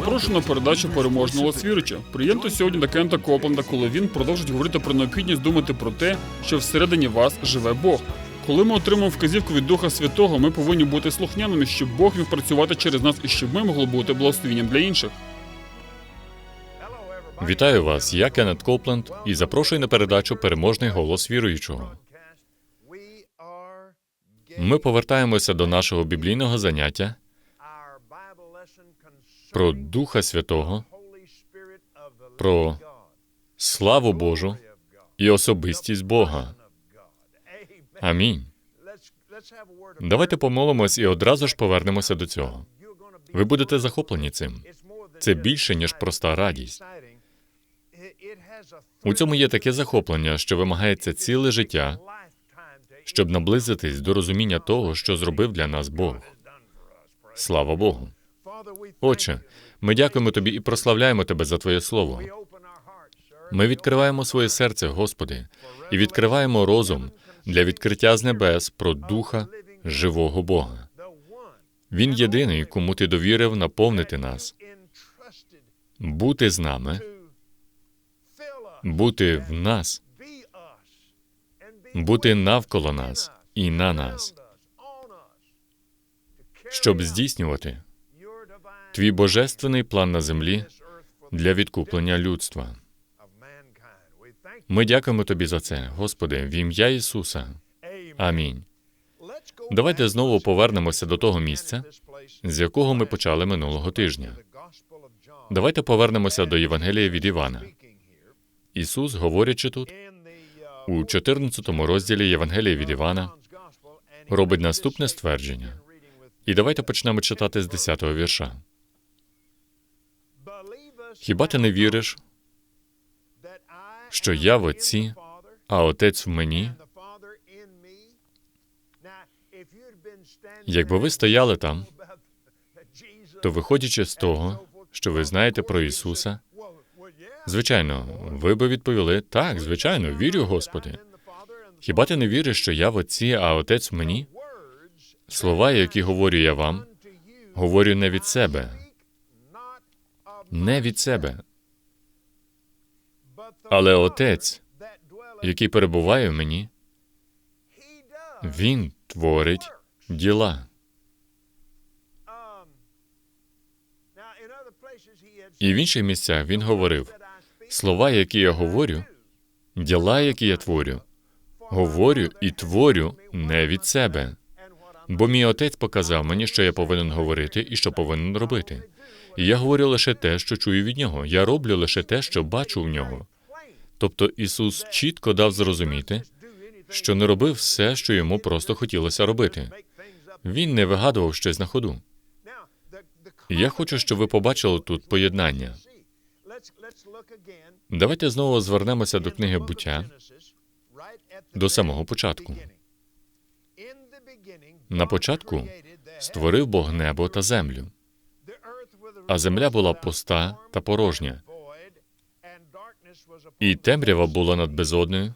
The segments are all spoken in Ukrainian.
Запрошую на передачу переможного Лосвірича. Приємте сьогодні до Кента Копленда, коли він продовжить говорити про необхідність думати про те, що всередині вас живе Бог. Коли ми отримуємо вказівку від Духа Святого, ми повинні бути слухняними, щоб Бог міг працювати через нас і щоб ми могли бути благословенням для інших. Вітаю вас, я Кеннет Копленд і запрошую на передачу Переможний голос віруючого. Ми повертаємося до нашого біблійного заняття про Духа Святого, про славу Божу і особистість Бога. Амінь. Давайте помолимось і одразу ж повернемося до цього. Ви будете захоплені цим. Це більше ніж проста радість. У цьому є таке захоплення, що вимагається ціле життя, щоб наблизитись до розуміння того, що зробив для нас Бог. Слава Богу. Отче, ми дякуємо тобі і прославляємо тебе за Твоє Слово. Ми відкриваємо своє серце, Господи, і відкриваємо розум для відкриття з небес про Духа живого Бога. Він єдиний, кому ти довірив наповнити нас, бути з нами, бути в нас, бути навколо нас і на нас, щоб здійснювати твій божественний план на землі для відкуплення людства. Ми дякуємо тобі за це, Господи, в ім'я Ісуса. Амінь. Давайте знову повернемося до того місця, з якого ми почали минулого тижня. Давайте повернемося до Євангелія від Івана. Ісус, говорячи тут, у 14 розділі Євангелія від Івана, робить наступне ствердження. І давайте почнемо читати з 10-го вірша. Хіба ти не віриш, що я в Отці, а Отець в мені? Якби ви стояли там, то виходячи з того, що ви знаєте про Ісуса, звичайно, ви би відповіли так, звичайно, вірю, Господи. Хіба ти не віриш, що я в Отці, а Отець в мені? Слова, які говорю я вам, говорю не від себе, не від себе, але Отець, який перебуває в мені, Він творить діла. І в інших місцях він говорив: слова, які я говорю, діла, які я творю, говорю і творю не від себе. Бо мій отець показав мені, що я повинен говорити і що повинен робити. Я говорю лише те, що чую від нього. Я роблю лише те, що бачу в нього. Тобто Ісус чітко дав зрозуміти, що не робив все, що йому просто хотілося робити. Він не вигадував щось на ходу. Я хочу, щоб ви побачили тут поєднання. Давайте знову звернемося до книги буття до самого початку. На початку створив Бог небо та землю, а земля була пуста та порожня, і темрява була над безодною,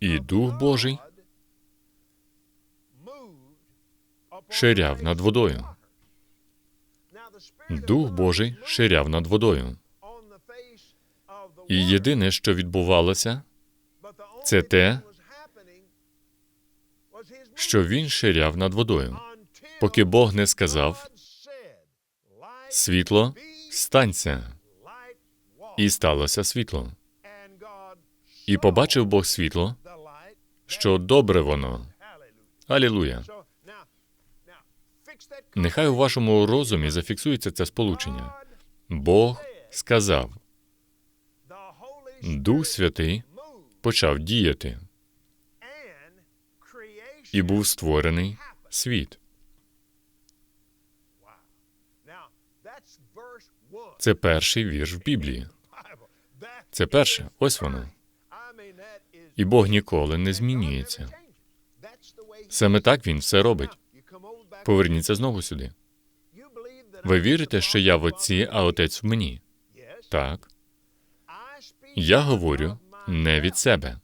і Дух Божий ширяв над водою. Дух Божий ширяв над водою. І єдине, що відбувалося, це те, що він ширяв над водою, поки Бог не сказав світло, станься, і сталося світло. І побачив Бог світло, що добре воно. Алілуя. Нехай у вашому розумі зафіксується це сполучення. Бог сказав, Дух Святий почав діяти, і був створений світ. Це перший вірш в Біблії. Це перше, ось воно. І Бог ніколи не змінюється. Саме так він все робить. Поверніться знову сюди. Ви вірите, що я в отці, а отець в мені? Так. Я говорю не від себе.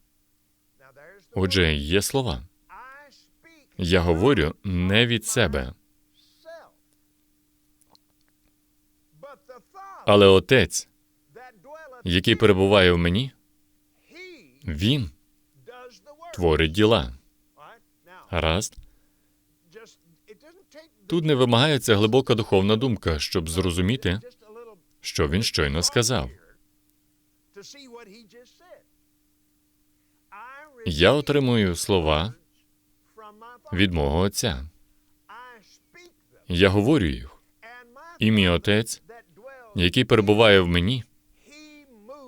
Отже, є слова. Я говорю не від себе. Але Отець, який перебуває в мені, він творить діла. Гаразд? Тут не вимагається глибока духовна думка, щоб зрозуміти, що він щойно сказав. Я отримую слова від мого Отця. Я говорю їх. І мій Отець, який перебуває в мені,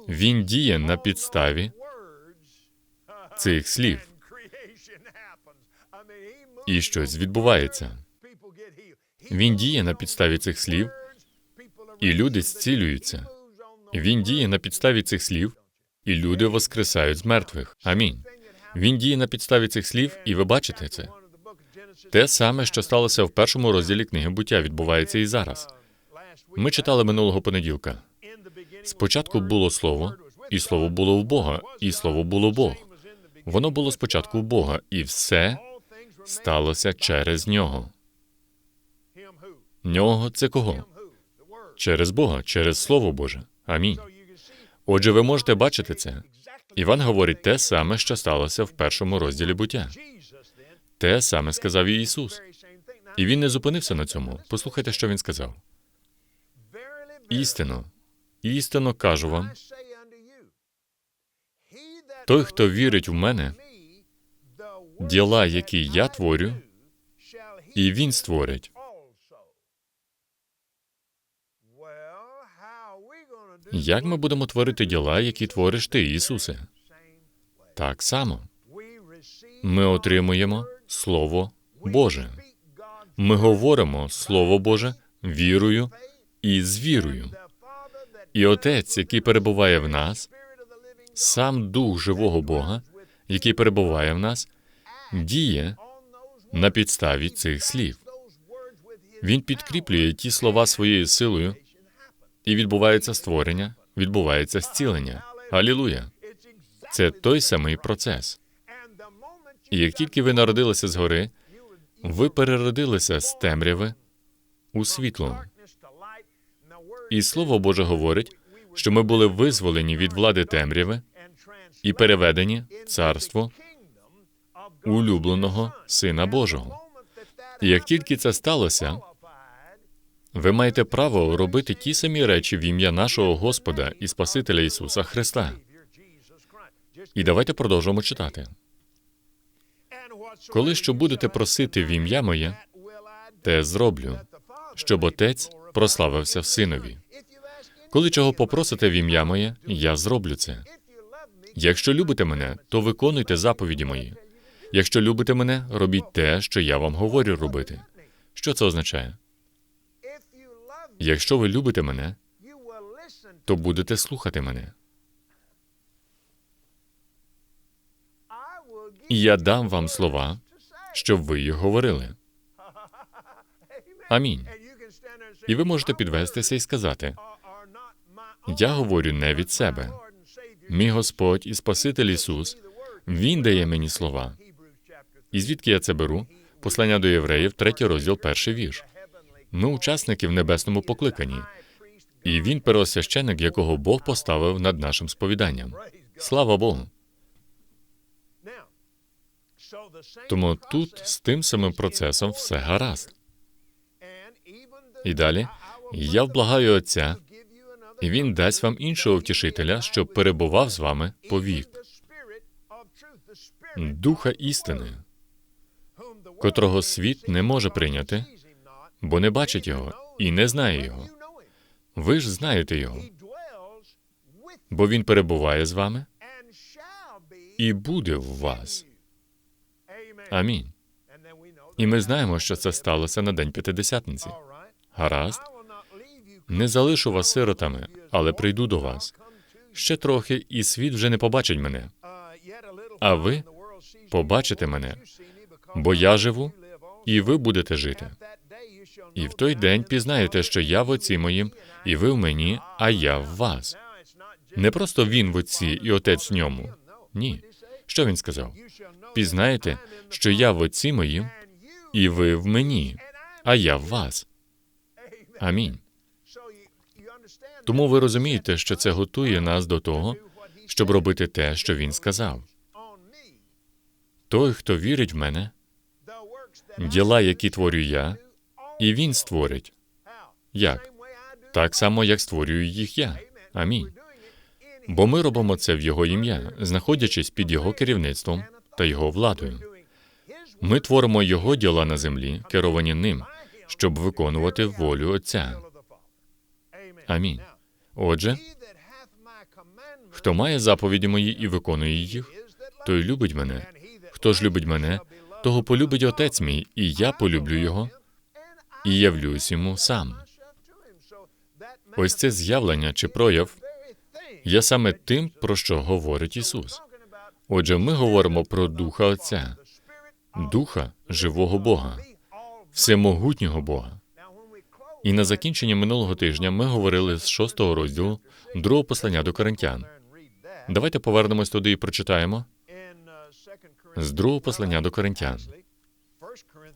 він діє на підставі цих слів. І щось відбувається. Він діє на підставі цих слів, і люди зцілюються. Він діє на підставі цих слів, і люди воскресають з мертвих. Амінь. Він діє на підставі цих слів, і ви бачите це. Те саме, що сталося в першому розділі книги буття, відбувається і зараз. Ми читали минулого понеділка. Спочатку було слово, і слово було в Бога, і слово було Бог. Воно було спочатку в Бога, і все сталося через нього. Нього це кого? Через Бога, через Слово Боже. Амінь. Отже, ви можете бачити це. Іван говорить те саме, що сталося в першому розділі буття. Те саме сказав і Ісус. І він не зупинився на цьому. Послухайте, що він сказав. Істинно, істинно кажу вам, той, хто вірить в мене, діла, які я творю, і він створить. Як ми будемо творити діла, які твориш ти, Ісусе? Так само. Ми отримуємо Слово Боже. Ми говоримо Слово Боже вірою і з вірою. І Отець, який перебуває в нас, сам Дух живого Бога, який перебуває в нас, діє на підставі цих слів. Він підкріплює ті слова своєю силою, і відбувається створення, відбувається зцілення. Алілуя! Це той самий процес. І як тільки ви народилися згори, ви переродилися з темряви у світло. І Слово Боже говорить, що ми були визволені від влади темряви і переведені в царство улюбленого Сина Божого. І як тільки це сталося, ви маєте право робити ті самі речі в ім'я нашого Господа і Спасителя Ісуса Христа. І давайте продовжимо читати. Коли що будете просити в ім'я моє, те зроблю, щоб отець прославився в синові. Коли чого попросите в ім'я моє, я зроблю це. Якщо любите мене, то виконуйте заповіді мої. Якщо любите мене, робіть те, що я вам говорю робити. Що це означає? Якщо ви любите мене, то будете слухати мене. Я дам вам слова, щоб ви їх говорили. Амінь. І ви можете підвестися і сказати: Я говорю не від себе. Мій Господь і Спаситель Ісус, Він дає мені слова. І звідки я це беру? Послання до євреїв, третій розділ, перший вірш. Ми учасники в небесному покликанні, і він первосвященик, якого Бог поставив над нашим сповіданням. Слава Богу. Тому тут з тим самим процесом все гаразд. І далі я вблагаю Отця, і він дасть вам іншого втішителя, щоб перебував з вами повік. Духа істини, котрого світ не може прийняти, бо не бачить його і не знає його. Ви ж знаєте його, бо він перебуває з вами і буде в вас. Амінь. І ми знаємо, що це сталося на день п'ятидесятниці. Гаразд, не залишу вас сиротами, але прийду до вас. Ще трохи, і світ вже не побачить мене. А ви побачите мене, бо я живу, і ви будете жити. І в той день пізнаєте, що я в отці моїм, і ви в мені, а я в вас. Не просто він в отці і отець в ньому. Ні. Що він сказав? Пізнаєте, що я в отці моїм, і ви в мені, а я в вас. Амінь. Тому ви розумієте, що це готує нас до того, щоб робити те, що він сказав. Той, хто вірить в мене, діла, які творю я, і він створить. Як? Так само, як створюю їх я. Амінь. Бо ми робимо це в Його ім'я, знаходячись під Його керівництвом та Його владою. Ми творимо Його діла на землі, керовані ним, щоб виконувати волю Отця. Амінь. Отже, хто має заповіді мої і виконує їх, той любить мене. Хто ж любить мене, того полюбить Отець мій, і я полюблю його, і явлюсь йому сам. Ось це з'явлення чи прояв є саме тим, про що говорить Ісус. Отже, ми говоримо про Духа Отця, Духа живого Бога, всемогутнього Бога. І на закінчення минулого тижня ми говорили з шостого розділу другого послання до коринтян. Давайте повернемось туди і прочитаємо з другого послання до коринтян.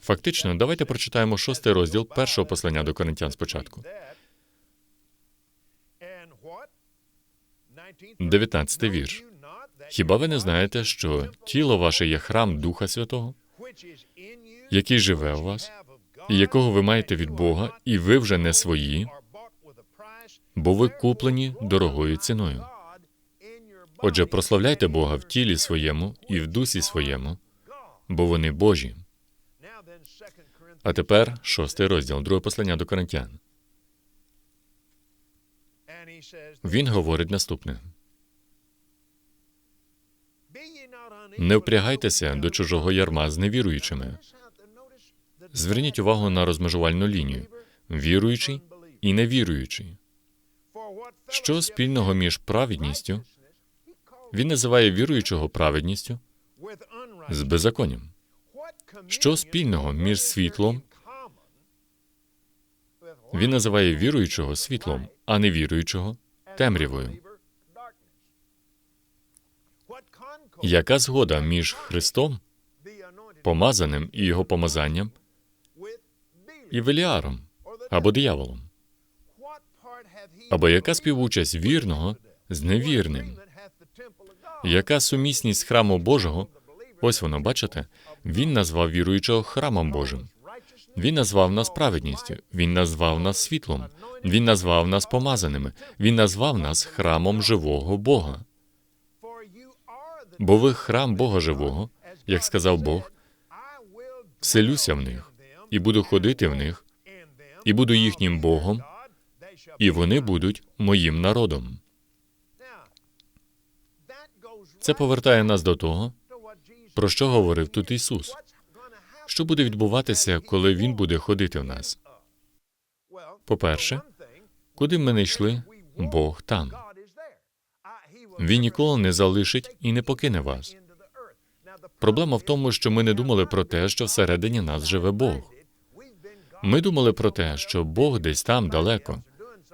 Фактично, давайте прочитаємо шостий розділ першого послання до коринтян спочатку. 19 вірш. Хіба ви не знаєте, що тіло ваше є храм Духа Святого, який живе у вас, якого ви маєте від Бога, і ви вже не свої, бо ви куплені дорогою ціною. Отже, прославляйте Бога в тілі своєму і в дусі своєму, бо вони Божі. А тепер шостий розділ, друге послання до коринтян. Він говорить наступне: не впрягайтеся до чужого ярма з невіруючими. Зверніть увагу на розмежувальну лінію віруючий і невіруючий. Що спільного між праведністю? Він називає віруючого праведністю з беззаконням. Що спільного між світлом? Він називає віруючого світлом, а невіруючого темрявою. Яка згода між Христом, помазаним і його помазанням, і Веліаром або дияволом? Або яка співучасть вірного з невірним? Яка сумісність храму Божого? Ось воно, бачите? Він назвав віруючого храмом Божим. Він назвав нас праведністю, він назвав нас світлом, він назвав нас помазаними, він назвав нас храмом живого Бога. Бо ви храм Бога живого, як сказав Бог, вселюся в них і буду ходити в них, і буду їхнім Богом, і вони будуть моїм народом. Це повертає нас до того, про що говорив тут Ісус. Що буде відбуватися, коли Він буде ходити в нас? По-перше, куди ми не йшли, Бог там. Він ніколи не залишить і не покине вас. Проблема в тому, що ми не думали про те, що всередині нас живе Бог. Ми думали про те, що Бог десь там далеко,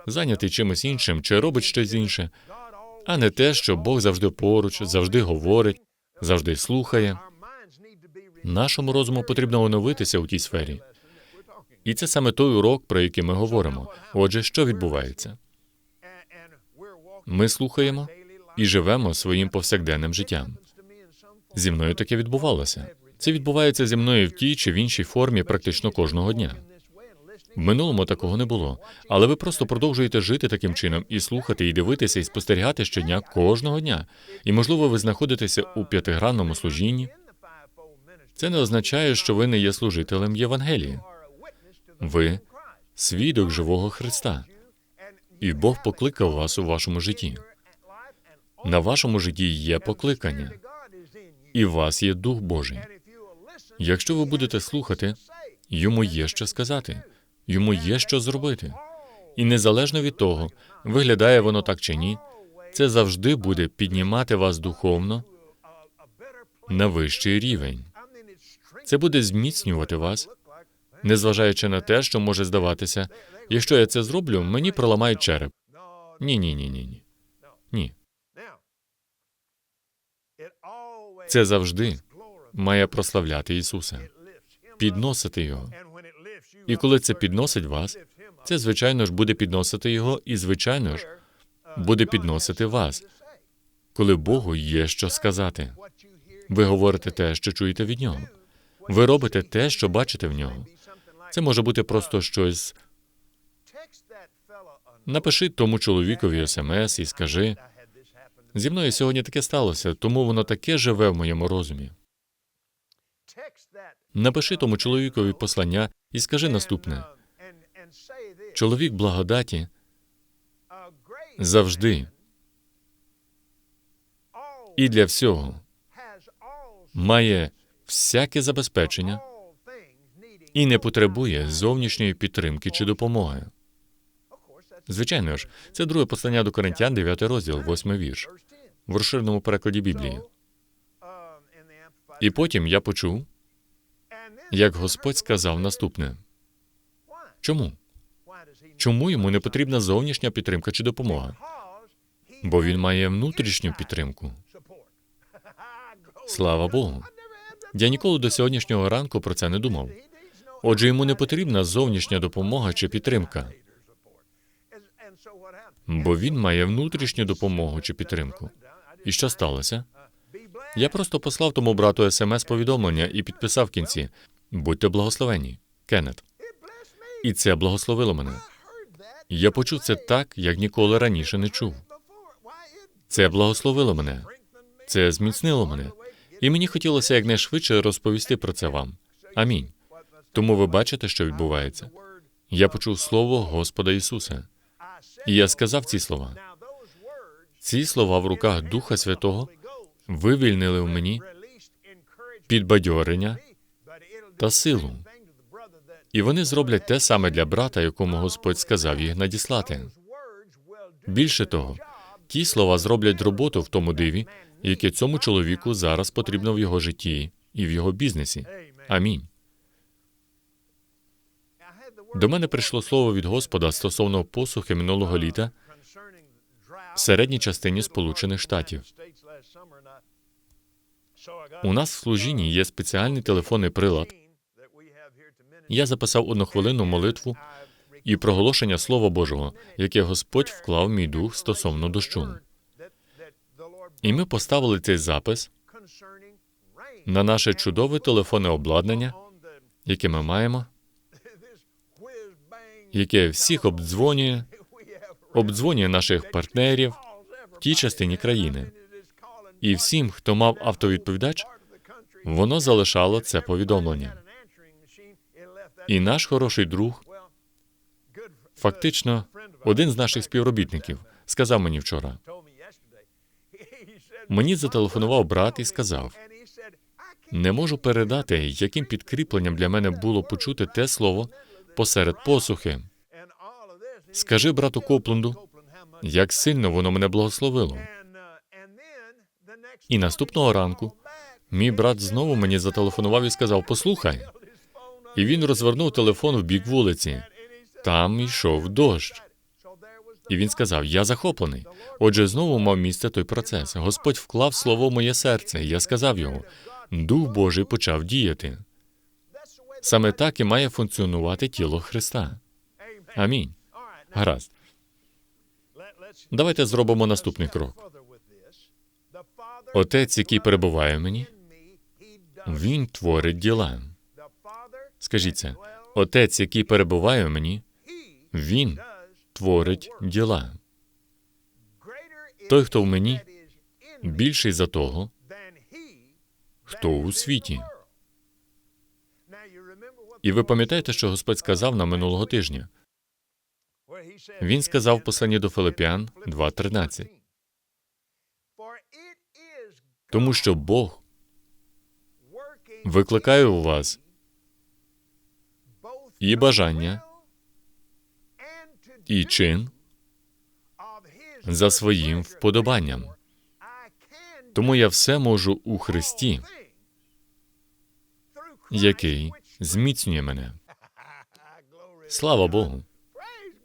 зайнятий чимось іншим чи робить щось інше, а не те, що Бог завжди поруч, завжди говорить, завжди слухає. Нашому розуму потрібно оновитися у тій сфері. І це саме той урок, про який ми говоримо. Отже, що відбувається? Ми слухаємо і живемо своїм повсякденним життям. Зі мною таке відбувалося. Це відбувається зі мною в тій чи в іншій формі практично кожного дня. В минулому такого не було, але ви просто продовжуєте жити таким чином і слухати, і дивитися, і спостерігати щодня кожного дня. І, можливо, ви знаходитеся у п'ятигранному служінні. Це не означає, що ви не є служителем Євангелії. Ви свідок живого Христа, і Бог покликав вас у вашому житті. На вашому житті є покликання, і в вас є Дух Божий. Якщо ви будете слухати, йому є що сказати, йому є що зробити. І незалежно від того, виглядає воно так чи ні, це завжди буде піднімати вас духовно на вищий рівень. Це буде зміцнювати вас, незважаючи на те, що може здаватися, якщо я це зроблю, мені проламають череп. Ні, ні, ні, ні, ні. Ні. Це завжди має прославляти Ісуса, підносити Його. І коли це підносить вас, це, звичайно ж, буде підносити його, і, звичайно ж, буде підносити вас, коли Богу є що сказати. Ви говорите те, що чуєте від нього. Ви робите те, що бачите в нього. Це може бути просто щось. Напиши тому чоловікові смс і скажи: зі мною сьогодні таке сталося, тому воно таке живе в моєму розумі. Напиши тому чоловікові послання і скажи наступне: чоловік благодаті завжди і для всього має всяке забезпечення і не потребує зовнішньої підтримки чи допомоги. Звичайно ж, це друге послання до Коринтян, 9 розділ, 8 вірш, в розширеному перекладі Біблії. І потім я почув, як Господь сказав наступне: чому? Чому йому не потрібна зовнішня підтримка чи допомога? Бо він має внутрішню підтримку. Слава Богу. Я ніколи до сьогоднішнього ранку про це не думав. Отже, йому не потрібна зовнішня допомога чи підтримка, бо він має внутрішню допомогу чи підтримку. І що сталося? Я просто послав тому брату смс-повідомлення і підписав в кінці: будьте благословені, Кеннет. І це благословило мене. Я почув це так, як ніколи раніше не чув. Це благословило мене, це зміцнило мене. І мені хотілося якнайшвидше розповісти про це вам. Амінь. Тому ви бачите, що відбувається. Я почув слово Господа Ісуса, і я сказав ці слова. Ці слова в руках Духа Святого вивільнили в мені підбадьорення та силу. І вони зроблять те саме для брата, якому Господь сказав їх надіслати. Більше того, ті слова зроблять роботу в тому диві, яке цьому чоловіку зараз потрібно в його житті і в його бізнесі. Амінь. До мене прийшло слово від Господа стосовно посухи минулого літа в середній частині Сполучених Штатів. У нас в служінні є спеціальний телефонний прилад. Я записав однохвилинну молитву і проголошення Слова Божого, яке Господь вклав мій дух стосовно дощу. І ми поставили цей запис на наше чудове телефонне обладнання, яке ми маємо, яке всіх обдзвонює, обдзвонює наших партнерів в тій частині країни. І всім, хто мав автовідповідач, воно залишало це повідомлення. І наш хороший друг, фактично, один з наших співробітників, сказав мені вчора. Мені зателефонував брат і сказав: не можу передати, яким підкріпленням для мене було почути те слово посеред посухи. Скажи брату Копленду, як сильно воно мене благословило. І наступного ранку мій брат знову мені зателефонував і сказав: Послухай. І він розвернув телефон в бік вулиці. Там йшов дощ. І він сказав: Я захоплений. Отже, знову мав місце той процес. Господь вклав слово в моє серце, я сказав його. Дух Божий почав діяти. Саме так і має функціонувати тіло Христа. Амінь. Гаразд. Давайте зробимо наступний крок. Отець, який перебуває в мені, він творить діла. Скажіть це. Отець, який перебуває в мені, він творить діла. Той, хто в мені, більший за того, хто у світі. І ви пам'ятаєте, що Господь сказав нам минулого тижня? Він сказав в посланні до Филиппіан 2.13. Тому що Бог викликає у вас і бажання, і чин за своїм вподобанням. Тому я все можу у Христі, який зміцнює мене. Слава Богу.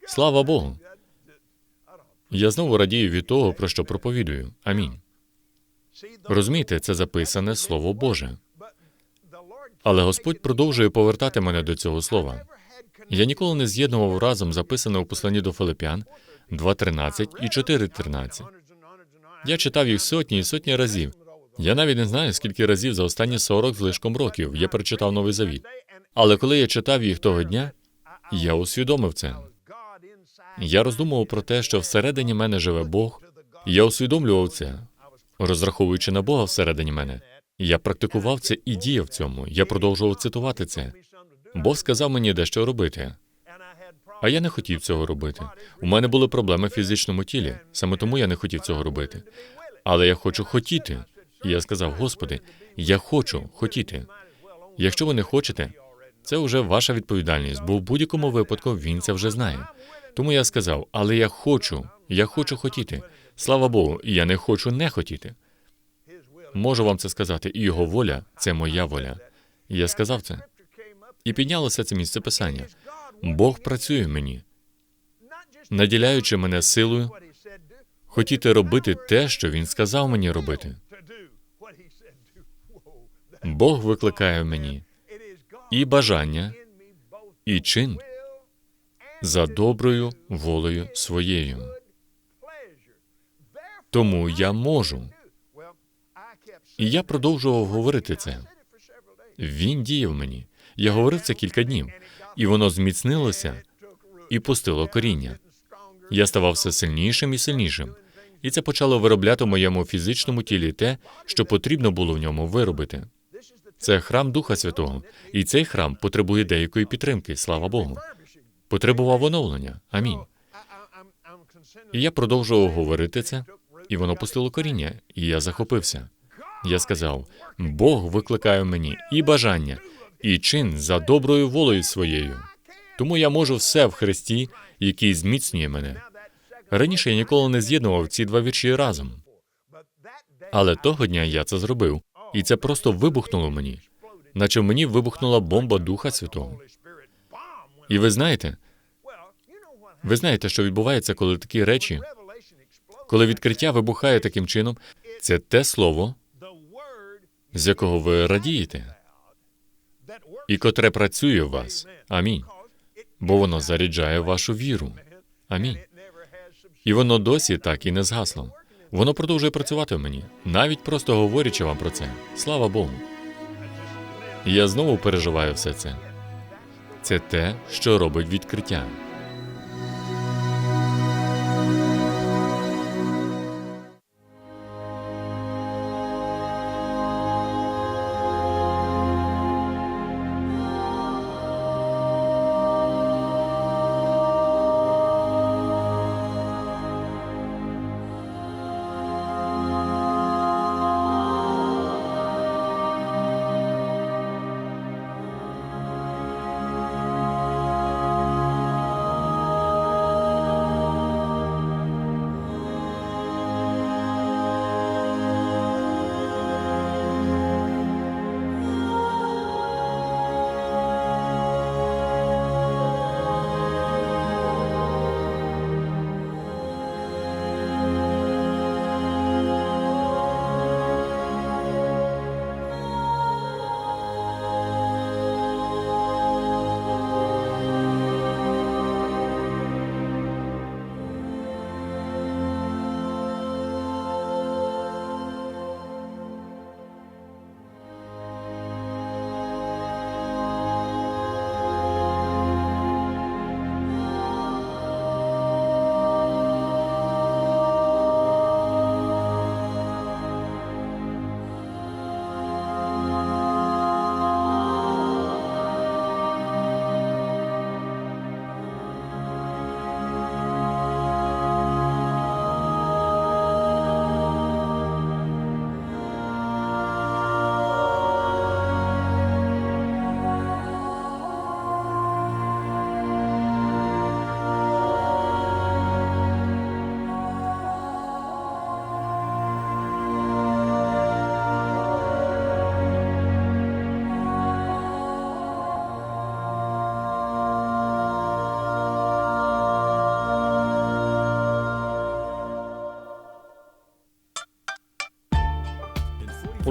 Слава Богу. Я знову радію від того, про що проповідую. Амінь. Розумієте, це записане Слово Боже. Але Господь продовжує повертати мене до цього слова. Я ніколи не з'єднував разом записане у посланні до Филипян 2.13 і 4.13. Я читав їх сотні і сотні разів. Я навіть не знаю, скільки разів за останні 40 з лишком років я прочитав Новий Завіт. Але коли я читав їх того дня, я усвідомив це. Я роздумував про те, що всередині мене живе Бог, і я усвідомлював це, розраховуючи на Бога всередині мене. Я практикував це і діяв цьому. Я продовжував цитувати це. Бог сказав мені дещо робити, а я не хотів цього робити. У мене були проблеми в фізичному тілі, саме тому я не хотів цього робити. Але я хочу хотіти. І я сказав: Господи, я хочу хотіти. Якщо ви не хочете, це вже ваша відповідальність, бо в будь-якому випадку він це вже знає. Тому я сказав, але я хочу, я хочу хотіти. Слава Богу, я не хочу не хотіти. Можу вам це сказати, і його воля це моя воля. Я сказав це. І піднялося це місце писання. Бог працює мені, наділяючи мене силою хотіти робити те, що він сказав мені робити. Бог викликає в мені і бажання, і чин за доброю волею своєю. Тому я можу. І я продовжував говорити це. Він діяв мені. Я говорив це кілька днів, і воно зміцнилося і пустило коріння. Я ставав все сильнішим і сильнішим, і це почало виробляти в моєму фізичному тілі те, що потрібно було в ньому виробити. Це храм Духа Святого, і цей храм потребує деякої підтримки, слава Богу. Потребував оновлення. Амінь. І я продовжував говорити це, і воно пустило коріння, і я захопився. Я сказав: Бог викликає мені і бажання, і чин за доброю волею своєю. Тому я можу все в Христі, який зміцнює мене. Раніше я ніколи не з'єднував ці два вірші разом. Але того дня я це зробив, і це просто вибухнуло мені, наче мені вибухнула бомба Духа Святого. І ви знаєте, ви знаєте, що відбувається, коли такі речі, коли відкриття вибухає таким чином, це те слово, з якого ви радієте, і котре працює в вас. Амінь. Бо воно заряджає вашу віру. Амінь. І воно досі так і не згасло. Воно продовжує працювати в мені, навіть просто говорячи вам про це. Слава Богу. Я знову переживаю все це. Це те, що робить відкриття.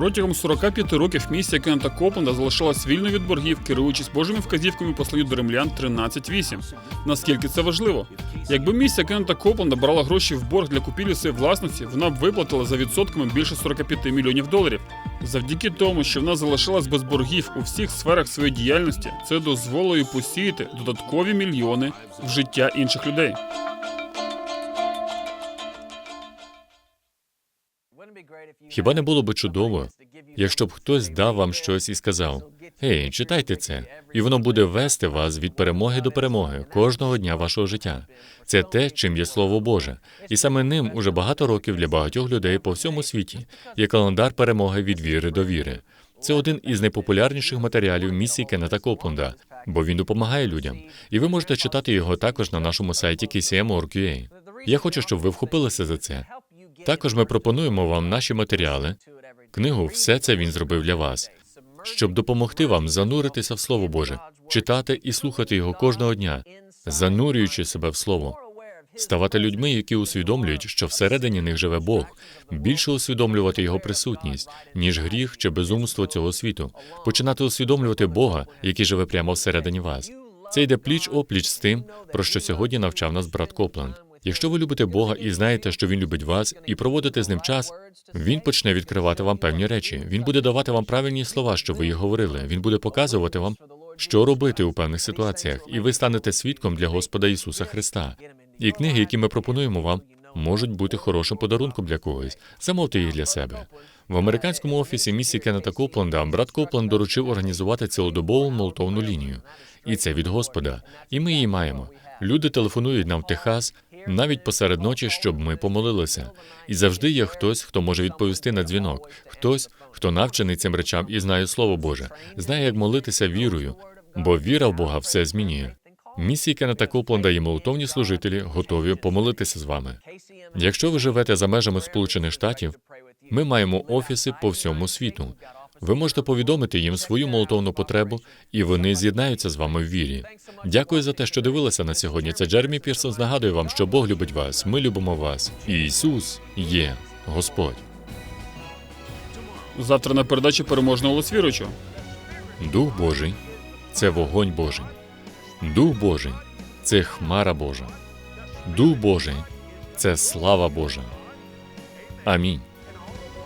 Протягом 45 років місія Кеннета Копленда залишалась вільною від боргів, керуючись Божими вказівками посланню до римлян 13.8. Наскільки це важливо? Якби місія Кеннета Копленда брала гроші в борг для купівлі своєї власності, вона б виплатила за відсотками більше 45 мільйонів доларів. Завдяки тому, що вона залишалась без боргів у всіх сферах своєї діяльності, це дозволило їй посіяти додаткові мільйони в життя інших людей. Хіба не було би чудово, якщо б хтось дав вам щось і сказав: Гей, читайте це, і воно буде вести вас від перемоги до перемоги кожного дня вашого життя. Це те, чим є Слово Боже, і саме ним уже багато років для багатьох людей по всьому світі є календар перемоги від віри до віри. Це один із найпопулярніших матеріалів місії Кеннета Копленда, бо він допомагає людям. І ви можете читати його також на нашому сайті KCM.org.ua. Я хочу, щоб ви вхопилися за це. Також ми пропонуємо вам наші матеріали, книгу Все це він зробив для вас, щоб допомогти вам зануритися в Слово Боже, читати і слухати його кожного дня, занурюючи себе в Слово, ставати людьми, які усвідомлюють, що всередині них живе Бог, більше усвідомлювати його присутність, ніж гріх чи безумство цього світу, починати усвідомлювати Бога, який живе прямо всередині вас. Це йде пліч опліч з тим, про що сьогодні навчав нас брат Копленд. Якщо ви любите Бога і знаєте, що Він любить вас, і проводите з ним час, він почне відкривати вам певні речі. Він буде давати вам правильні слова, щоб ви їх говорили. Він буде показувати вам, що робити у певних ситуаціях, і ви станете свідком для Господа Ісуса Христа. І книги, які ми пропонуємо вам, можуть бути хорошим подарунком для когось. Замовте їх для себе. В американському офісі місії Кеннета Копленда брат Копленд доручив організувати цілодобову молитовну лінію. І це від Господа. І ми її маємо. Люди телефонують нам в Техас навіть посеред ночі, щоб ми помолилися. І завжди є хтось, хто може відповісти на дзвінок, хтось, хто навчений цим речам і знає Слово Боже, знає, як молитися вірою, бо віра в Бога все змінює. Місії Кеннета Копленда і молитовні служителі готові помолитися з вами. Якщо ви живете за межами Сполучених Штатів, ми маємо офіси по всьому світу. Ви можете повідомити їм свою молитовну потребу, і вони з'єднаються з вами в вірі. Дякую за те, що дивилися на сьогодні. Це Джермі Пірсон. Нагадую вам, що Бог любить вас. Ми любимо вас. І Ісус є Господь. Завтра на передачі переможного голос віруючого. Дух Божий це вогонь Божий. Дух Божий це хмара Божа. Дух Божий це слава Божа. Амінь.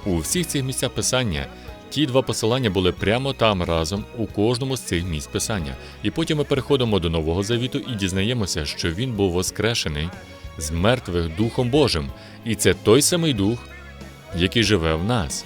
У всіх цих місцях писання ті два посилання були прямо там разом у кожному з цих місць писання. І потім ми переходимо до Нового Завіту і дізнаємося, що він був воскрешений з мертвих Духом Божим. І це той самий дух, який живе в нас.